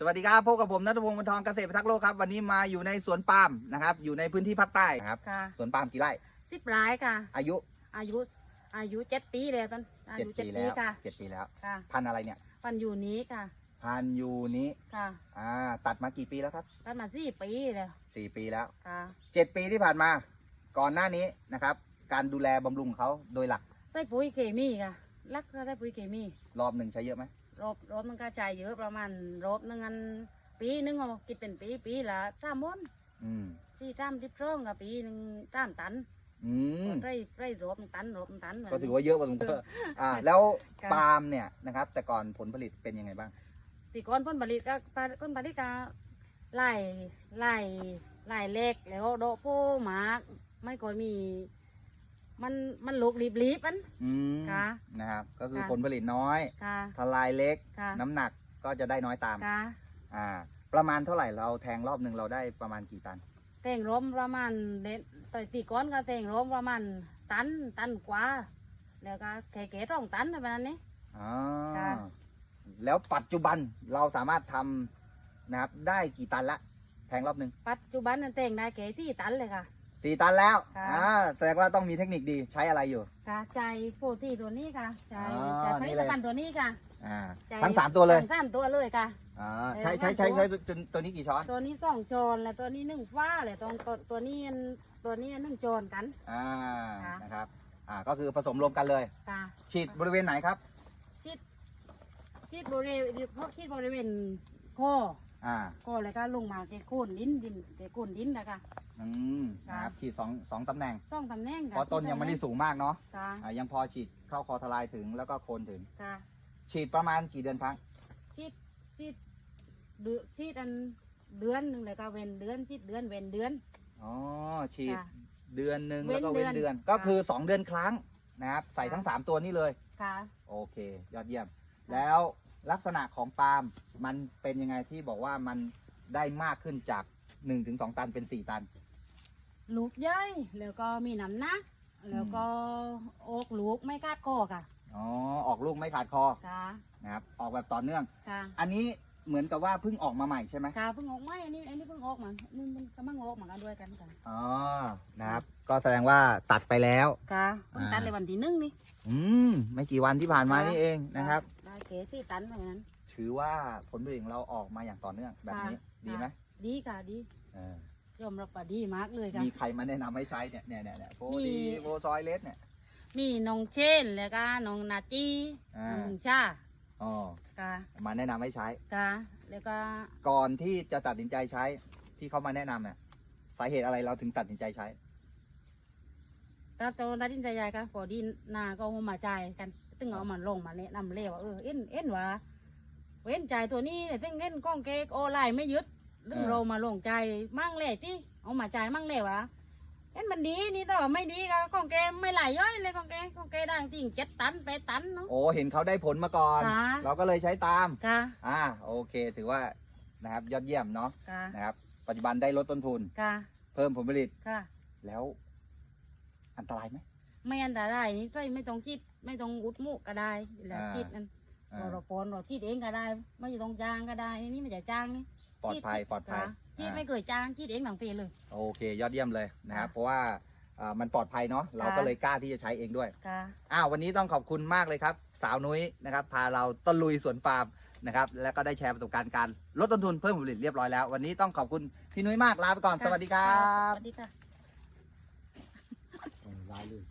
สวัสดีครับพบกับผมนัทพงศ์บรรทองเกษตรพิทักษ์โลกครับ วันนี้มาอยู่ในสวนปาล์มนะครับ อยู่ในพื้นที่ภาคใต้นะครับค่ะ สวนปาล์มกี่ไร่สิบร้ายค่ะ อายุอายุอายุเจ็ดปีเลยตอนอาเจ็ดยุเจ็ดปีปีแล้วค่ะเจ็ดปีแล้ว ค่ะพันธุ์อะไรเนี่ย ปันอยู่นี้ค่ะพันธุ์ยูนี้ค่ะอ่าตัดมากี่ปีแล้วครับตั้งมาสี่ปีแล้วสี่ปีแล้วค่ะเจ็ดปีที่ผ่านมา ก่อนหน้านี้นะครับ การดูแลบำรุงเขาโดยหลักใส่ปุ๋ยเคมีค่ะรักก็ได้ปุ๋ยเคมีรอบหนึ่งใช้เยอะไหม รอบรอบมันก็จ่ายเยอะประมาณรอบหนึงอันปีหนึงเอาคิดเป็นปีปีละสามมนอืมสี่สามสิบสองกับปีหนึ่งสามตันอืมได้ได้รอบหนึ่งตันรอบหนึ่งตันแบบก็นี้ถือว่าเยอะพอสมควรอ่า แล้วค่ะปาล์มเนี่ยนะครับ แต่ก่อนผลผลิตเป็นยังไงบ้างตีก้อนผลผลิตก็ผลผลิตก็ไล่ไล่ไล่เล็กแล้วโดอกโพหมากไม่ค่อยมี มันมันลูกรีบๆอัน อืมค่ะนะครับ ก็คือค่ะ ผลผลิตน้อย ค่ะ ทลายเล็ก ค่ะน้ำหนักก็จะได้น้อยตาม ค่ะอ่า ประมาณเท่าไหร่เราแทงรอบหนึ่งเราได้ประมาณกี่ตัน แต่งร่มประมาณเด็ดต่ตีก้อนก็แต่งร่มประมาณตันตันกว่า แล้วก็แก่ๆต้องตันแบบนั้นนี่อ๋อ ค่ะ แล้วปัจจุบันเราสามารถทำนะครับได้กี่ตันละ แทงรอบหนึ่งปัจจุบันนั้นแต่งได้แก่สี่ตันเลยค่ะ สี่ตันแล้วค่ะ อ่าแสดงว่าต้องมีเทคนิคดีใช้อะไรอยู่ ค่ะใจโฟตีตัวนี้ค่ะใจอ๋อใจผนี่ลิเลตย ภัณฑ์ตัวนี้ค่ะอ่าใจทั้งสามตัวเลยทั้งสามตัวเลยค่ะ อ่าเออใช้ใช้ใช้ทั้งตัวใช้จนตัวนี้กี่ช้อนตัวนี้สองโจรแล้วตัวนี้หนึ่งฟ้าเลยตัวตัวตัวนี้อันตัวนี้หนึ่งโจรกัน อ่าค่ะ นะครับอ่าก็คือผสมรวมกันเลย ค่ะฉีดบริเวณไหนครับ ชิดชิดบริเวณเพราะชิดบริเวณคอ อ่าคอแล้วก็ลงมาแกโค่นดินดินแกโค่นดินนะคะอืมนะครับฉีดสองสองตำแหน่งสองตำแหน่งค่ะเพราะต้นยังไม่ได้สูงมากเนาะค่ะอ่ายังพอฉีดเข้าคอทลายถึงแล้วก็โคนถึงค่ะฉีดประมาณกี่เดือนครั้งชิดชิดเดือนชิดอันเดือนหนึ่งเลยก็เว้นเดือนชิดเดือนเว้นเดือน อ๋อฉีดค่ะเดือนหนึ่งเว้แล้วนก็เว้นเดืเดืออนนก็ค่ะ คือสองเดือนครั้งนะครับใส่ทั้งสามตัวนี้เลย ค่ะ โอเค ยอดเยี่ยม แล้ว ลักษณะของปาล์มมันเป็นยังไงที่บอกว่ามันได้มากขึ้นจาก1นถึงสตันเป็น4ตัน ลูกย่อยแล้วก็มีน้ำหนักแล้วก็โอกลูกไม่คาดคอค่ะอ๋อออกลูกไม่ขาดคอค่ะนะครับออกแบบต่อเนื่อง ค่ะ อันนี้เหมือนกับว่าเพิ่งออกมาใหม่ใช่ไหมค่ะเพิ่งออกไหมอันนี้อันนี้เพิ่งออกมานี่มันกำลังออกมากันด้วยกันค่ะอ๋อนะครับ ก็แสดงว่าตัดไปแล้วค่ะเพิ่งอ่าตัดเลยวันที่หนึ่งนี่อืมไม่กี่วันที่ผ่านมาค่ะนี่เองนะครับได้ เก๋สี่ตันเหมือนกัน ถือว่าผลผลิตของเราออกมาอย่างต่อเนื่องแบบนี้ค่ะดีไหมดีค่ะดีเออยอมรับว่าดีมากเลยค่ะ มีใครมาแนะนำให้ใช้เนี่ยเนี่ยเนี่ยเนี่ยโฟมีดีโฟซอยเลสเนี่ย มีน้องเชนแล้วก็น้องนาจีอ่า น้องชาอ๋อค่ะมาแนะนำให้ใช้ ค่ะแล้วก็ก่อนที่จะตัดสินใจใช้ที่เขามาแนะนำเนี่ยสาเหตุอะไรเราถึงตัดสินใจใช้ตอนตอนตัดสินใจยายก็พอดีนาก็เอามาจ่ายกัน ตึงเอามาลงมาแนะนำเลยว่าเออเอ็นเอ็นว่าเว้นจ่ายตัวนี้แต่ตึงเอ็นก้องเก๊กออนไลน์ไม่ยึดตึงเออเรามาลงจ่ายมั่งเลยที่เอามาจ่ายมั่งเลยวะเอ็นมันดีนี่แต่ว่าไม่ดีก็ก้องเกไม่ไหลย่อยเลยก้องเกก้องเกได้จริงเจ็ดตันแปดตันเนาะโอ้เห็นเขาได้ผลมาก่อนค่ะเราก็เลยใช้ตามค่ะอ่าโอเค ถือว่านะครับยอดเยี่ยมเนาะค่ะนะครับ ปัจจุบันได้ลดต้นทุนค่ะเพิ่มผลผลิตค่ะแล้วอันตรายไหม ไม่อันตรายนี่ก็ไม่ต้องคิดไม่ต้องอุดมุกก็ได้แล้วอ่าคิดนั่นอ่าเราเราปอนเราคิดเองก็ได้ ไม่ต้องจ้างก็ได้นี่ไม่ใช่จ้างนี่ปลอดภัยปลอดภัยคิดอ่า ไม่เคยจ้างคิดเองหลังปีเลย โอเค ยอดเยี่ยมเลยนะครับ ค่ะเพราะว่าอ่ามันปลอดภัยเนาะเราก็ค่ะ เลยกล้าที่จะใช้เองด้วยค่ะ อ้าววันนี้ต้องขอบคุณมากเลยครับ สาวนุ้ยนะครับ พาเราตะลุยสวนปาล์มนะครับ แล้วก็ได้แชร์ประสบการณ์การลดต้นทุนเพิ่มผลผลิตเรียบร้อยแล้ว วันนี้ต้องขอบคุณพี่นุ้ยมากลาไปก่อน สวัสดีครับสวัสดีค่ะลายเลย